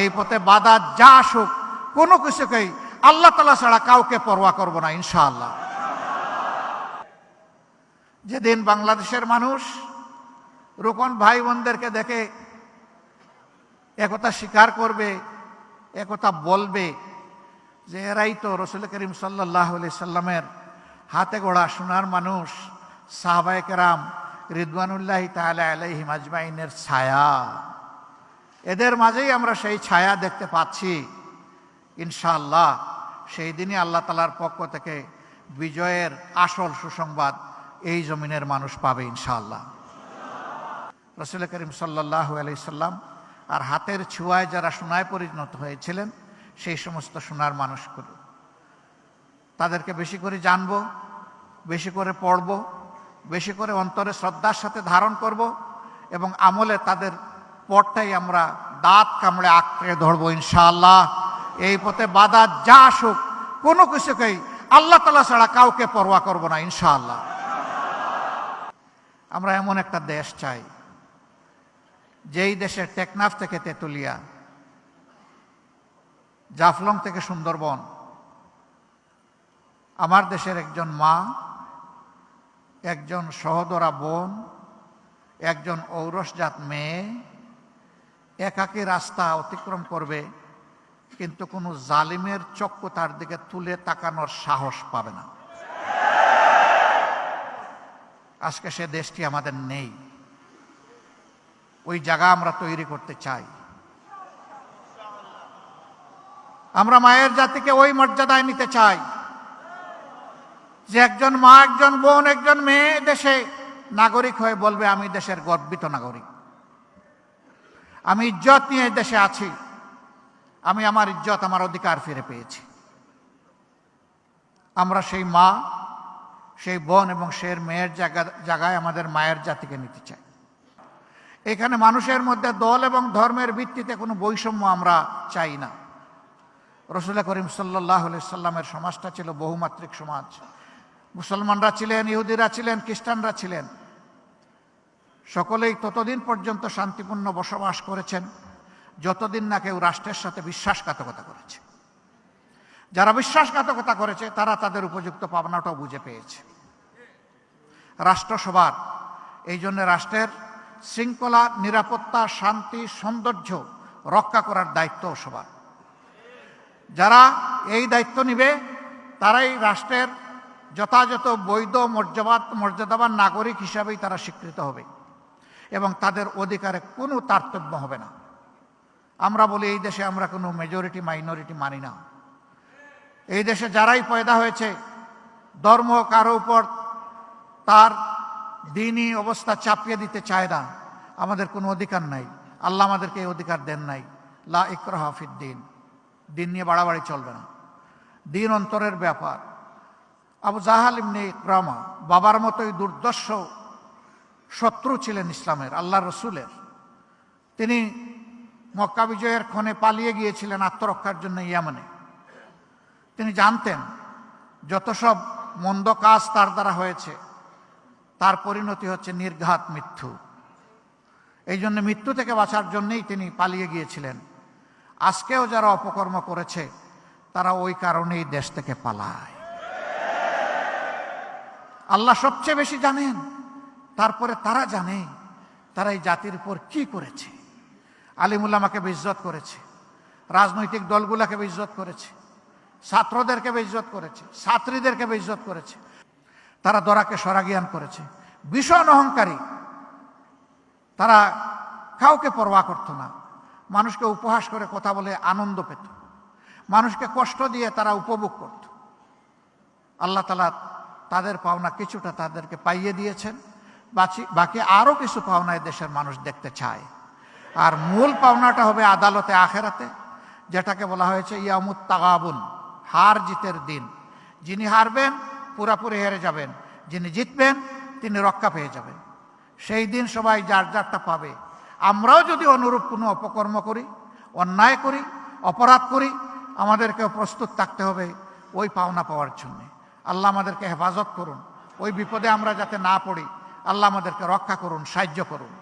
এই পথে বাধা যা আসুক, কোনো কিছুকেই আল্লাহ তালা ছাড়া কাউকে পরোয়া করব না, ইনশাআল্লাহ। যেদিন বাংলাদেশের মানুষ রোকন ভাই বোনদেরকে দেখে একথা স্বীকার করবে, একথা বলবে, যে এরাই তো রসুল করিম সাল্লাহ সাল্লামের হাতে গড়া সোনার মানুষ, সাহবায় কেরাম রিদওয়ানুল্লাহ তালা আলাইহিম আজমাইনের ছায়া। এদের মাঝেই আমরা সেই ছায়া দেখতে পাচ্ছি। ইনশাআল্লাহ, সেই দিনই আল্লাহ তালার পক্ষ থেকে বিজয়ের আসল সুসংবাদ এই জমিনের মানুষ পাবে ইনশাআল্লাহ। রসুল করিম সাল্লাহ আলাইসাল্লাম আর হাতের ছোঁয়ায় যারা সোনায় পরিণত হয়েছিলেন, সেই সমস্ত সোনার মানুষগুলো। তাদেরকে বেশি করে জানব, বেশি করে পড়ব, বেশি করে অন্তরে শ্রদ্ধার সাথে ধারণ করব এবং আমলে তাদের পথটাই আমরা দাঁত কামড়ে আঁকড়ে ধরবো, ইনশাআল্লাহ। এই পথে বাধা যা আসুক, কোনো কিছুকেই আল্লাহ তালা ছাড়া কাউকে পরোয়া করব না, ইনশাআল্লাহ। আমরা এমন একটা দেশ চাই, যেই দেশের টেকনাফ থেকে তেতুলিয়া, জাফলং থেকে সুন্দরবন। আমার দেশের একজন মা, একজন সহদরা বোন, একজন ঔরসজাত মেয়ে একাকী রাস্তা অতিক্রম করবে, কিন্তু কোনো জালিমের চক্ষু তার দিকে তুলে তাকানোর সাহস পাবে না। আজকে সে দেশটি আমাদের নেই। ওই জায়গা আমরা তৈরি করতে চাই। আমরা মায়ের জাতিকে ওই মর্যাদায় নিতে চাই যে একজন মা, একজন বোন, একজন মেয়ে দেশে নাগরিক হয়ে বলবে, আমি দেশের গর্বিত নাগরিক। আমি ইজ্জত নিয়ে দেশে আছি। আমি আমার ইজ্জত, আমার অধিকার ফিরে পেয়েছি। আমরা সেই মা, সেই বোন এবং সেই মেয়ের জায়গা, জায়গায় আমাদের মায়ের জাতিকে নিতে চাই। এখানে মানুষের মধ্যে দল এবং ধর্মের ভিত্তিতে কোনো বৈষম্য আমরা চাই না। রসুল্লাহ করিম সাল্লাহ সাল্লামের সমাজটা ছিল বহুমাত্রিক সমাজ। মুসলমানরা ছিলেন, ইহুদিরা ছিলেন, খ্রিস্টানরা ছিলেন। সকলেই ততদিন পর্যন্ত শান্তিপূর্ণ বসবাস করেছেন, যতদিন না কেউ রাষ্ট্রের সাথে বিশ্বাসঘাতকতা করেছে। যারা বিশ্বাসঘাতকতা করেছে, তারা তাদের উপযুক্ত পাবনাটাও বুঝে পেয়েছে। রাষ্ট্রসভার, এই জন্য রাষ্ট্রের শৃঙ্খলা, নিরাপত্তা, শান্তি, সৌন্দর্য রক্ষা করার দায়িত্ব সবার। যারা এই দায়িত্ব নিবে, তারাই রাষ্ট্রের যথাযথ বৈধ মর্যাদা, মর্যাদাবান নাগরিক হিসাবেই তারা স্বীকৃত হবে। এবং তাদের অধিকারে কোনো তারতম্য হবে না। আমরা বলি, এই দেশে আমরা কোনো মেজরিটি মাইনরিটি মানি না। এই দেশে যারাই পয়দা হয়েছে, ধর্ম কারও উপর তার দিনই অবস্থা চাপিয়ে দিতে চায় না। আমাদের কোনো অধিকার নাই। আল্লাহ আমাদেরকে এই অধিকার দেন নাই। লা ইকরাহ দিন। দিন নিয়ে বাড়াবাড়ি চলবে না। দিন অন্তরের ব্যাপার। আবু জাহাল ইমনি ইকরামা বাবার মতোই দুর্দর্শ শত্রু ছিলেন ইসলামের আল্লাহ রসুলের। তিনি মক্কা বিজয়ের ক্ষণে পালিয়ে গিয়েছিলেন আত্মরক্ষার জন্য ইয়ামানে। তিনি জানতেন যত সব মন্দ কাজ তার দ্বারা হয়েছে, তার পরিণতি হচ্ছে নির্ঘাত মৃত্যু। এই জন্য মৃত্যু থেকে বাঁচার জন্যেই তিনি পালিয়ে গিয়েছিলেন। আজকেও যারা অপকর্ম করেছে, তারা ওই কারণেই দেশ থেকে পালায়। আল্লাহ সবচেয়ে বেশি জানেন তারপরে তারা জানে তারা এই জাতির উপর কি করেছে। আলিমুল্লামাকে বেইজ্জত করেছে। রাজনৈতিক দলগুলাকে বেইজ্জত করেছে। ছাত্রদেরকে বেইজ্জত করেছে। ছাত্রীদেরকে বেইজ্জত করেছে। তারা দরাকে সরাগিয়ান করেছে। ভীষণ অহংকারী। তারা কাউকে পরোয়া করতো না। মানুষকে উপহাস করে কথা বলে আনন্দ পেত। মানুষকে কষ্ট দিয়ে তারা উপভোগ করত। আল্লাহ তালা তাদের পাওনা কিছুটা তাদেরকে পাইয়ে দিয়েছেন। বাকি আরও কিছু পাওনায় দেশের মানুষ দেখতে চায়। আর মূল পাওনাটা হবে আদালতে, আখেরাতে, যেটাকে বলা হয়েছে ইয়ামুত তাগাবুন, হার জিতের দিন। যিনি হারবেন, পুরাপুরি হেরে যাবেন। যিনি জিতবেন, তিনি রক্ষা পেয়ে যাবেন। সেই দিন সবাই যার যারটা পাবে। আমরাও যদি অনুরূপ কোনো অপকর্ম করি, অন্যায় করি, অপরাধ করি, আমাদেরকেও প্রস্তুত থাকতে হবে ওই পাওনা পাওয়ার জন্যে। আল্লাহ আমাদেরকে হেফাজত করুন। ওই বিপদে আমরা যাতে না পড়ি আল্লাহ আমাদেরকে রক্ষা করুন সাহায্য করুন।